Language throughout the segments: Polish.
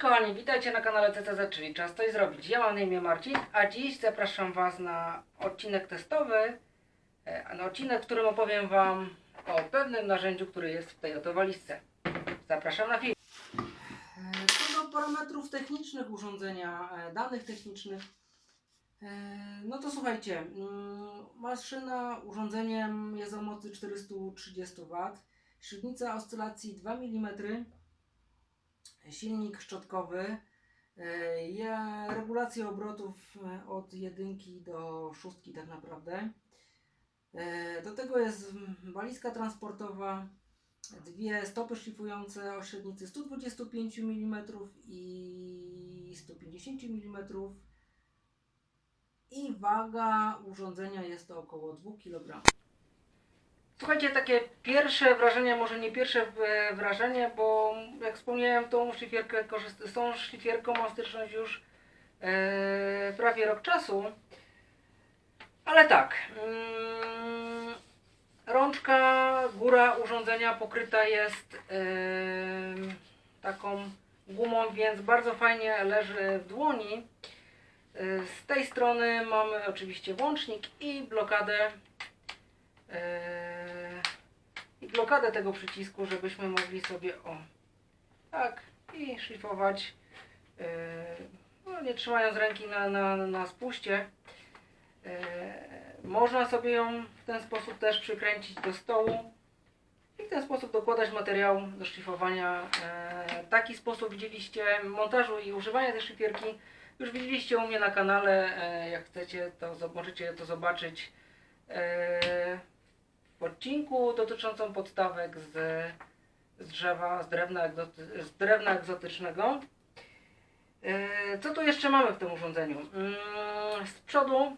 kochani, witajcie na kanale CCZ, czyli Czas Coś Zrobić. Ja mam na imię Marcin, a dziś zapraszam Was na odcinek testowy, e, na odcinek, w którym opowiem Wam o pewnym narzędziu, który jest w tej oto walizce. Zapraszam na film. Co do parametrów technicznych urządzenia, e, danych technicznych, e, no to słuchajcie, mm, maszyna urządzeniem jest o mocy 430 W, średnica oscylacji 2 mm, silnik szczotkowy, e, ja, regulacja obrotów e, od jedynki do szóstki tak naprawdę. E, Do tego jest walizka transportowa, dwie stopy szlifujące o średnicy 125 mm i 150 mm i waga urządzenia jest to około 2 kg. Słuchajcie, takie pierwsze wrażenie, może nie pierwsze wrażenie, bo jak wspomniałem, tą szlifierkę, korzyst- z tą szlifierką mam styczność już e, prawie rok czasu. Ale tak, mm, rączka, góra urządzenia pokryta jest em, taką gumą, więc bardzo fajnie leży w dłoni. E, Z tej strony mamy oczywiście włącznik i blokadę i blokadę tego przycisku, żebyśmy mogli sobie o tak i szlifować eee, no, nie trzymając ręki na, na, na spuście. Eee, można sobie ją w ten sposób też przykręcić do stołu i w ten sposób dokładać materiał do szlifowania. Eee, taki sposób widzieliście montażu i używania tej szlifierki już widzieliście u mnie na kanale. Jak chcecie to możecie to zobaczyć odcinku dotyczącym podstawek z, z drzewa, z drewna, z drewna egzotycznego. E, Co tu jeszcze mamy w tym urządzeniu? Mm, Z przodu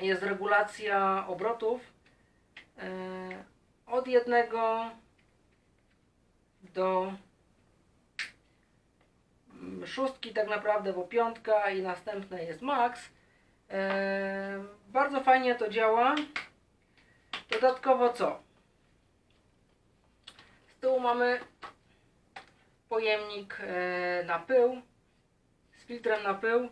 jest regulacja obrotów e, od jednego do szóstki tak naprawdę, bo piątka i następne jest max. E, Bardzo fajnie to działa. Dodatkowo co? Z tyłu mamy pojemnik e, na pył z filtrem na pył. E,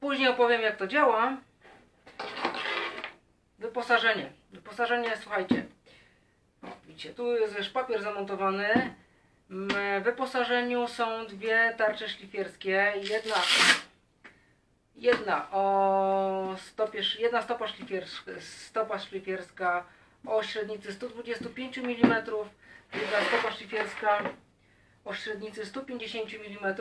Później opowiem jak to działa. Wyposażenie. Wyposażenie, słuchajcie. O, widzicie, tu jest już papier zamontowany. W wyposażeniu są dwie tarcze szlifierskie. Jedna Jedna o stopie, jedna stopa, szlifierska, stopa szlifierska o średnicy 125 mm, druga stopa szlifierska o średnicy 150 mm.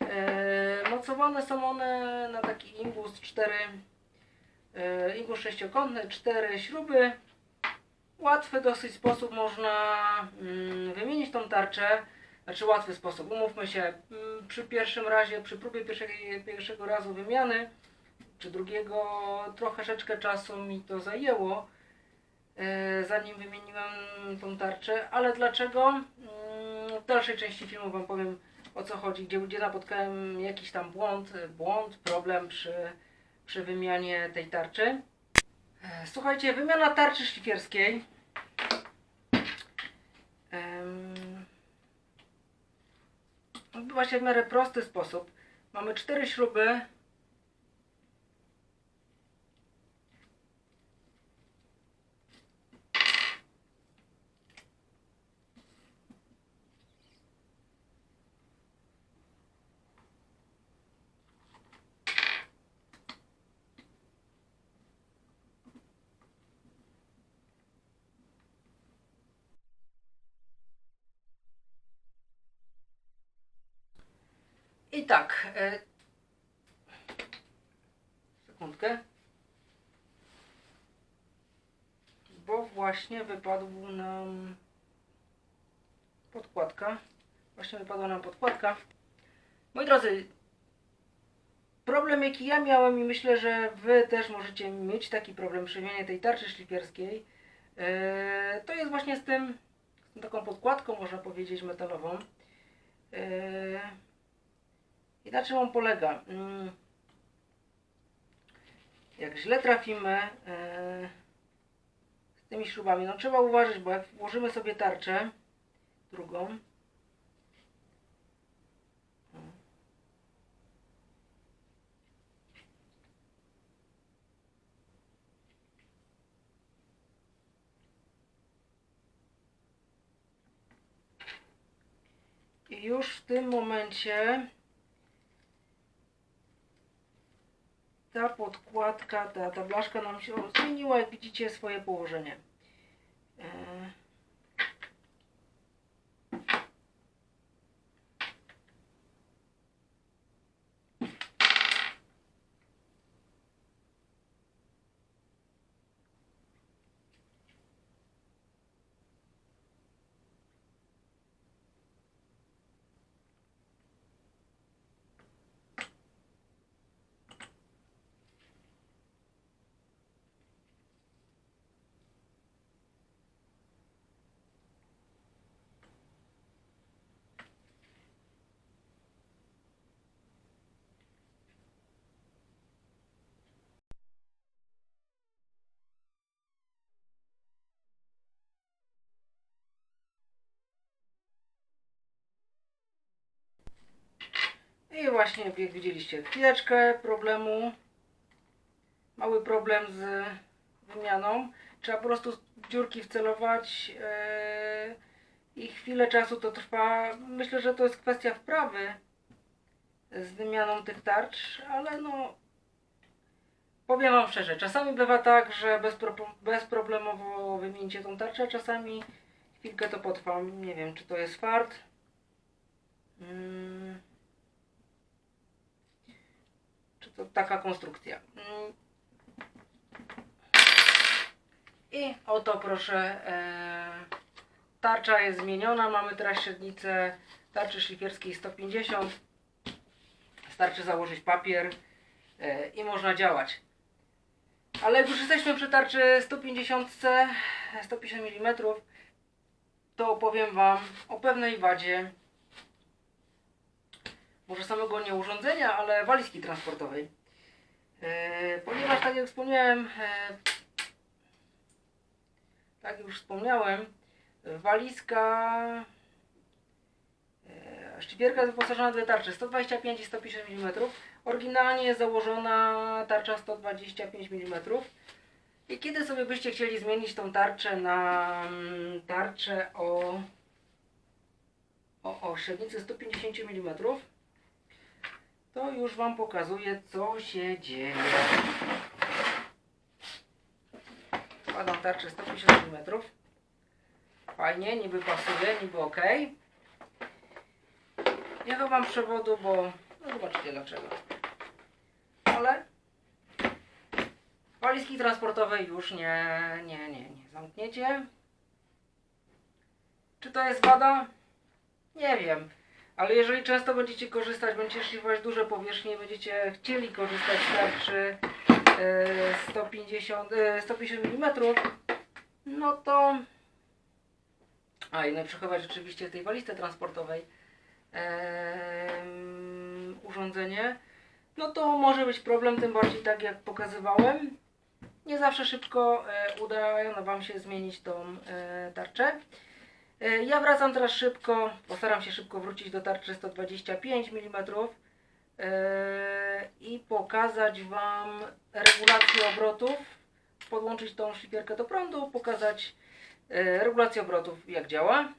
E, mocowane są one na taki imbus 4, e, imbus sześciokątny, 4 śruby. Łatwy dosyć sposób można mm, wymienić tą tarczę. Znaczy łatwy sposób, umówmy się, mm, przy pierwszym razie, przy próbie pierwszego, razu wymiany, czy drugiego, troszeczkę czasu mi to zajęło, e, zanim wymieniłem tą tarczę, ale dlaczego? Mm, W dalszej części filmu Wam powiem o co chodzi, gdzie, gdzie napotkałem jakiś tam błąd, błąd, problem przy, przy wymianie tej tarczy. E, Słuchajcie, wymiana tarczy szlifierskiej. Em, odbywa się w miarę prosty sposób. Mamy cztery śruby. I tak. E, sekundkę. Bo właśnie wypadł nam podkładka. Właśnie wypadła nam podkładka. Moi drodzy, problem jaki ja miałem i myślę, że Wy też możecie mieć taki problem przy tej tarczy szlifierskiej, e, to jest właśnie z tym, z taką podkładką, można powiedzieć, metalową. I na czym on polega? Mm. Jak źle trafimy e, z tymi śrubami, no trzeba uważać, bo jak włożymy sobie tarczę, drugą, I już w tym momencie ta podkładka, ta, ta blaszka nam się zmieniła, jak widzicie, swoje położenie. E, I właśnie, jak widzieliście, chwileczkę problemu. Mały problem z wymianą. Trzeba po prostu dziurki wcelować yy, i chwilę czasu to trwa. Myślę, że to jest kwestia wprawy z wymianą tych tarcz, ale no powiem Wam szczerze, czasami bywa tak, że bezpro, bezproblemowo wymienicie tą tarczę, a czasami chwilkę to potrwa. Nie wiem, czy to jest fart. Mm. Czy to taka konstrukcja. I oto proszę, e, tarcza jest zmieniona. Mamy teraz średnicę tarczy szlifierskiej 150. Starczy założyć papier e, i można działać. Ale jak już jesteśmy przy tarczy 150, 150 mm, to opowiem Wam o pewnej wadzie może samego nie urządzenia, ale walizki transportowej. E, ponieważ tak jak wspomniałem, e, tak już wspomniałem, walizka e, szczypierka jest wyposażona w dwie tarcze 125 i 150 mm. Oryginalnie jest założona tarcza 125 mm. I kiedy sobie byście chcieli zmienić tą tarczę na mm, tarczę o, o, o średnicy 150 mm, to już Wam pokazuję, co się dzieje. Wkładam tarczę 150 mm. Fajnie, niby pasuje, niby ok. Nie chowam przewodu, bo no zobaczycie dlaczego. Ale walizki transportowej już nie, nie, nie, nie zamkniecie. Czy to jest wada? Nie wiem. Ale jeżeli często będziecie korzystać, będziecie szlifować duże powierzchnie, będziecie chcieli korzystać z tarczy e, 150, e, 150 mm, no to a i no przechować rzeczywiście w tej walizce transportowej urządzenie, no to może być problem, tym bardziej tak jak pokazywałem. Nie zawsze szybko e, uda Wam się zmienić tą e, tarczę. E, Ja wracam teraz szybko, postaram się szybko wrócić do tarczy 125 mm e, i pokazać Wam regulację obrotów, podłączyć tą szlifierkę do prądu, pokazać e, regulację obrotów jak działa.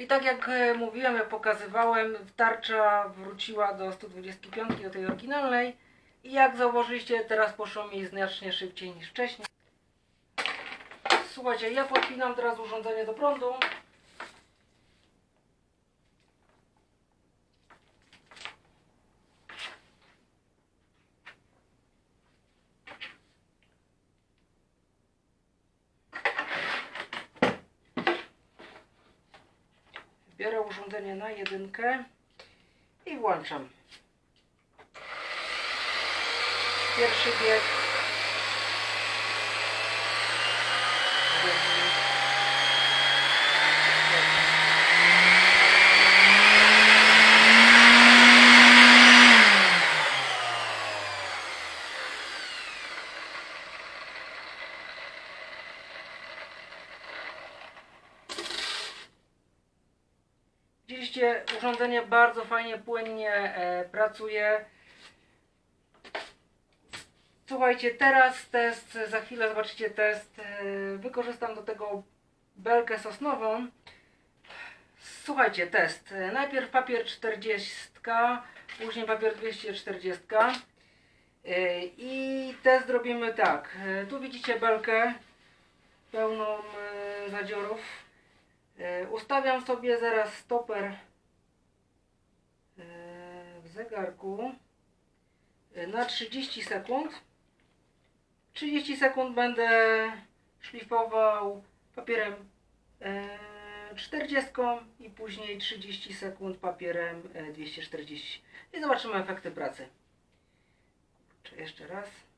I tak jak e, mówiłem, jak pokazywałem, tarcza wróciła do 125 do tej oryginalnej i jak zauważyliście, teraz poszło mi znacznie szybciej niż wcześniej. Słuchajcie, ja podpinam teraz urządzenie do prądu. Urządzenie na jedynkę i włączam. Pierwszy bieg. Urządzenie bardzo fajnie, płynnie e, pracuje. Słuchajcie, teraz test, za chwilę zobaczycie test. E, wykorzystam do tego belkę sosnową. Słuchajcie, test. E, Najpierw papier 40, później papier 240. E, I test robimy tak. Tu widzicie belkę pełną zadziorów. Ustawiam sobie zaraz stoper w zegarku e, na 30 sekund. 30 sekund będę szlifował papierem e, 40 i później 30 sekund papierem e, 240. I zobaczymy efekty pracy. Jeszcze raz?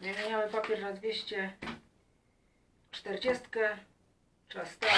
Wymieniamy papier na 240. Czas stać.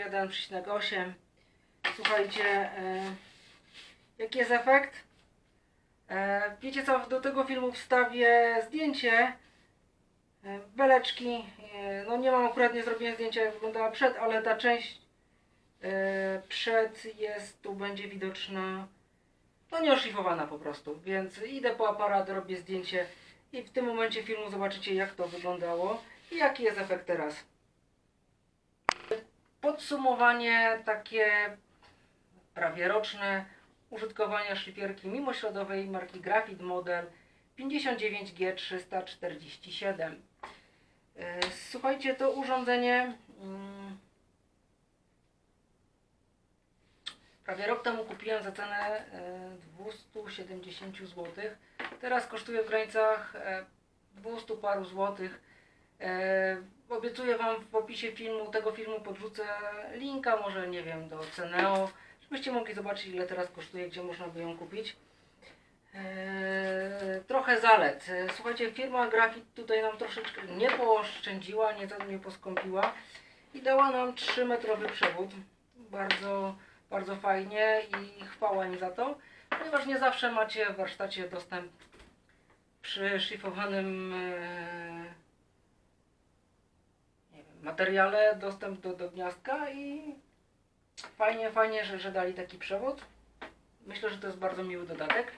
31,8 słuchajcie e, jaki jest efekt? E, wiecie co, do tego filmu wstawię zdjęcie e, beleczki. No nie mam akurat nie zrobiłem zdjęcia jak wyglądała przed, ale ta część przed jest tu będzie widoczna no nieoszlifowana po prostu, więc idę po aparat, robię zdjęcie i w tym momencie filmu zobaczycie jak to wyglądało i jaki jest efekt teraz. Podsumowanie takie prawie roczne użytkowania szlifierki mimośrodowej marki Grafit Model 59G347. E, Słuchajcie, to urządzenie mm, prawie rok temu kupiłem za cenę e, 270 zł. Teraz kosztuje w granicach e, 200 paru złotych. E, obiecuję Wam w opisie filmu, tego filmu podrzucę linka, może nie wiem, do Ceneo, żebyście mogli zobaczyć ile teraz kosztuje, gdzie można by ją kupić. E, trochę zalet. E, Słuchajcie, firma Grafit tutaj nam troszeczkę nie pooszczędziła, nie, nie poskąpiła i dała nam 3-metrowy przewód. Bardzo, bardzo fajnie i chwała im za to, ponieważ nie zawsze macie w warsztacie dostęp przy szlifowanym materiale dostęp do, do gniazdka i fajnie, fajnie, że, że dali taki przewód. Myślę, że to jest bardzo miły dodatek.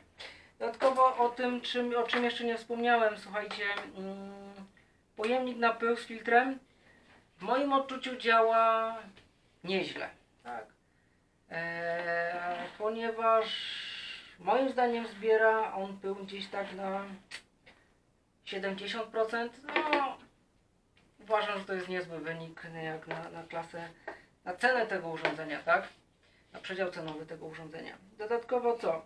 Dodatkowo o tym, czym, o czym jeszcze nie wspomniałem, słuchajcie, mm, pojemnik na pył z filtrem w moim odczuciu działa nieźle. Tak. Eee, ponieważ moim zdaniem zbiera on pył gdzieś tak na 70%. No, uważam, że to jest niezły wynik jak na, na klasę, na cenę tego urządzenia, tak? Na przedział cenowy tego urządzenia. Dodatkowo co?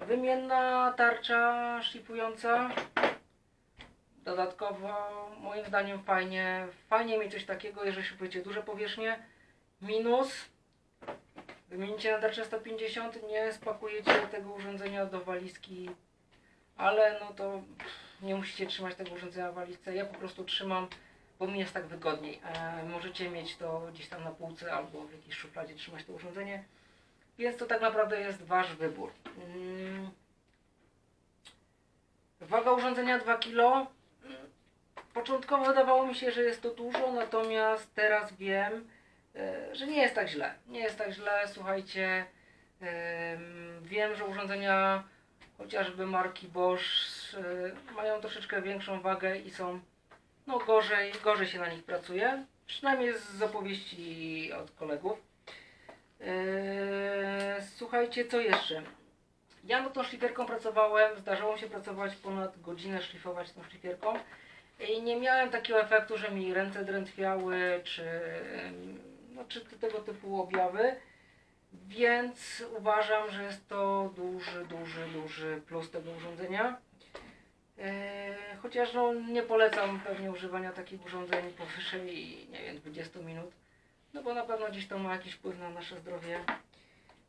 Wymienna tarcza szlifująca. Dodatkowo moim zdaniem fajnie, fajnie mieć coś takiego, jeżeli szlifujecie duże powierzchnie. Minus wymienicie na tarczę 150, nie spakujecie tego urządzenia do walizki, ale no to nie musicie trzymać tego urządzenia w walizce. Ja po prostu trzymam, bo mi jest tak wygodniej. E, możecie mieć to gdzieś tam na półce albo w jakiejś szufladzie trzymać to urządzenie. Więc to tak naprawdę jest Wasz wybór. Mm. Waga urządzenia 2 kg. Początkowo wydawało mi się, że jest to dużo, natomiast teraz wiem, e, że nie jest tak źle. Nie jest tak źle, słuchajcie. em, Wiem, że urządzenia chociażby marki Bosch e, mają troszeczkę większą wagę i są no gorzej, gorzej się na nich pracuje. Przynajmniej z opowieści od kolegów. Eee, słuchajcie, co jeszcze? Ja nad tą szlifierką pracowałem, zdarzało mi się pracować ponad godzinę, szlifować tą szlifierką i nie miałem takiego efektu, że mi ręce drętwiały, czy, no, czy tego typu objawy, więc uważam, że jest to duży, duży, duży plus tego urządzenia. Eee, chociaż no, nie polecam pewnie używania takich urządzeń powyżej, nie wiem, 20 minut. No bo na pewno gdzieś to ma jakiś wpływ na nasze zdrowie.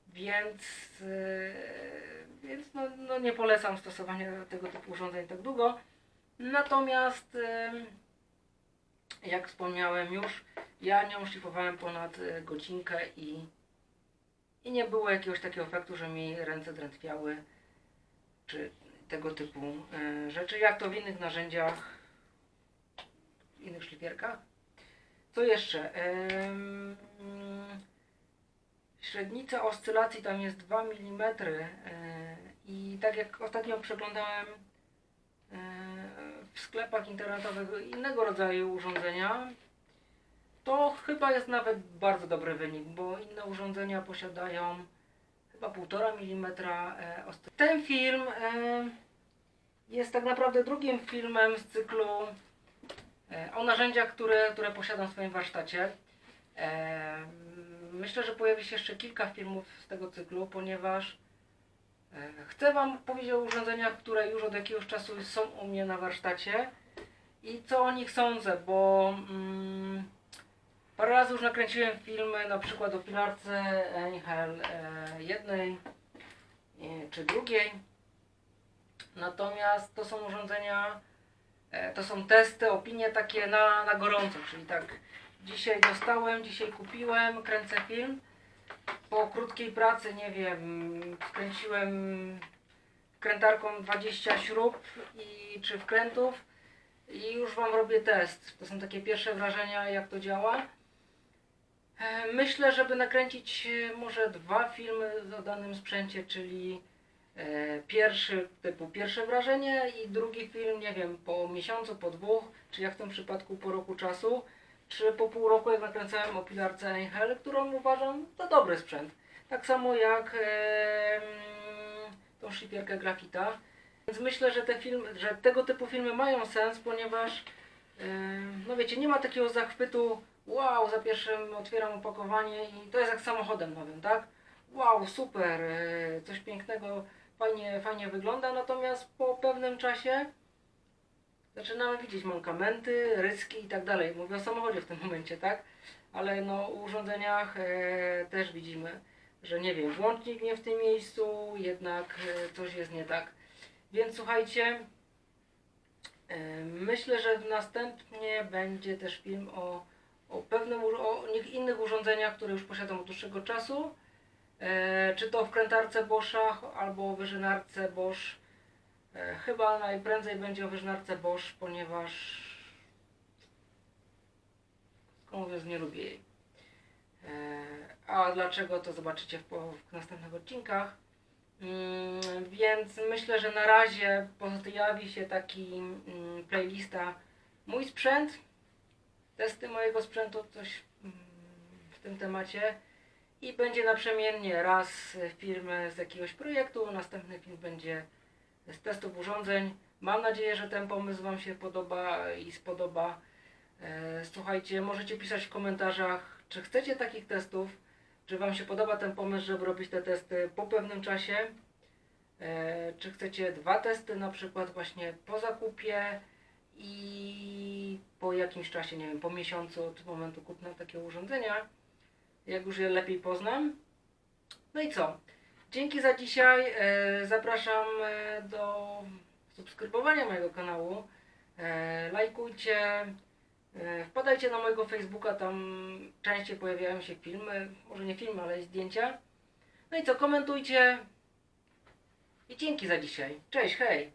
Więc, yy, więc no, no nie polecam stosowania tego typu urządzeń tak długo. Natomiast, yy, jak wspomniałem już, ja nią szlifowałem ponad godzinkę i, i nie było jakiegoś takiego efektu, że mi ręce drętwiały, czy tego typu yy, rzeczy, jak to w innych narzędziach, w innych szlifierkach. Co jeszcze? Średnica oscylacji tam jest 2 mm yy, i tak jak ostatnio przeglądałem yy, w sklepach internetowych innego rodzaju urządzenia, to chyba jest nawet bardzo dobry wynik, bo inne urządzenia posiadają chyba 1,5 mm oscylacji. Ten film yy, jest tak naprawdę drugim filmem z cyklu E, o narzędziach, które, które posiadam w swoim warsztacie. E, Myślę, że pojawi się jeszcze kilka filmów z tego cyklu, ponieważ e, chcę Wam powiedzieć o urządzeniach, które już od jakiegoś czasu są u mnie na warsztacie i co o nich sądzę, bo mm, parę razy już nakręciłem filmy, na przykład o pilarce Einhell e, jednej e, czy drugiej. Natomiast to są urządzenia, E, To są testy, opinie takie na, na gorąco, czyli tak dzisiaj dostałem, dzisiaj kupiłem, kręcę film. Po krótkiej pracy, nie wiem, wkręciłem wkrętarką 20 śrub i, czy wkrętów i już Wam robię test. To są takie pierwsze wrażenia, jak to działa. E, Myślę, żeby nakręcić e, może dwa filmy o danym sprzęcie, czyli E, Pierwszy typu pierwsze wrażenie i drugi film, nie wiem, po miesiącu, po dwóch, czy jak w tym przypadku po roku czasu, czy po pół roku jak nakręcałem o pilarce Einhell, którą uważam za dobry sprzęt. Tak samo jak mm, tą szlifierkę grafita. Więc myślę, że te filmy, że tego typu filmy mają sens, ponieważ no wiecie, nie ma takiego zachwytu wow, za pierwszym otwieram opakowanie i to jest jak samochodem nowym, tak? Wow, super, e, coś pięknego fajnie, fajnie wygląda, natomiast po pewnym czasie zaczynamy widzieć mankamenty, ryski i tak dalej. Mówię o samochodzie w tym momencie, tak? Ale no, urządzeniach e, też widzimy, że nie wiem, włącznik nie w tym miejscu, jednak e, coś jest nie tak. Więc słuchajcie, e, myślę, że następnie będzie też film o, o pewnym, o innych urządzeniach, które już posiadam od dłuższego czasu. E, czy to w krętarce Boscha albo wyżynarce Bosch. E, chyba najprędzej będzie o wyżynarce Bosch, ponieważ mówiąc nie lubię jej. E, a dlaczego to zobaczycie w następnych odcinkach. Mm, więc myślę, że na razie pojawi się taki mm, playlista mój sprzęt, testy mojego sprzętu, coś mm, w tym temacie. I będzie naprzemiennie raz film z jakiegoś projektu, następny film będzie z testów urządzeń. Mam nadzieję, że ten pomysł Wam się podoba i spodoba. E, Słuchajcie, możecie pisać w komentarzach, czy chcecie takich testów, czy Wam się podoba ten pomysł, żeby robić te testy po pewnym czasie. E, Czy chcecie dwa testy, na przykład właśnie po zakupie i po jakimś czasie, nie wiem, po miesiącu od momentu kupna takiego urządzenia jak już je lepiej poznam. No i co? Dzięki za dzisiaj. E, zapraszam e, do subskrybowania mojego kanału. E, lajkujcie. Wpadajcie na mojego Facebooka, tam częściej pojawiają się filmy. Może nie filmy, ale zdjęcia. No i co, komentujcie. I dzięki za dzisiaj. Cześć, hej.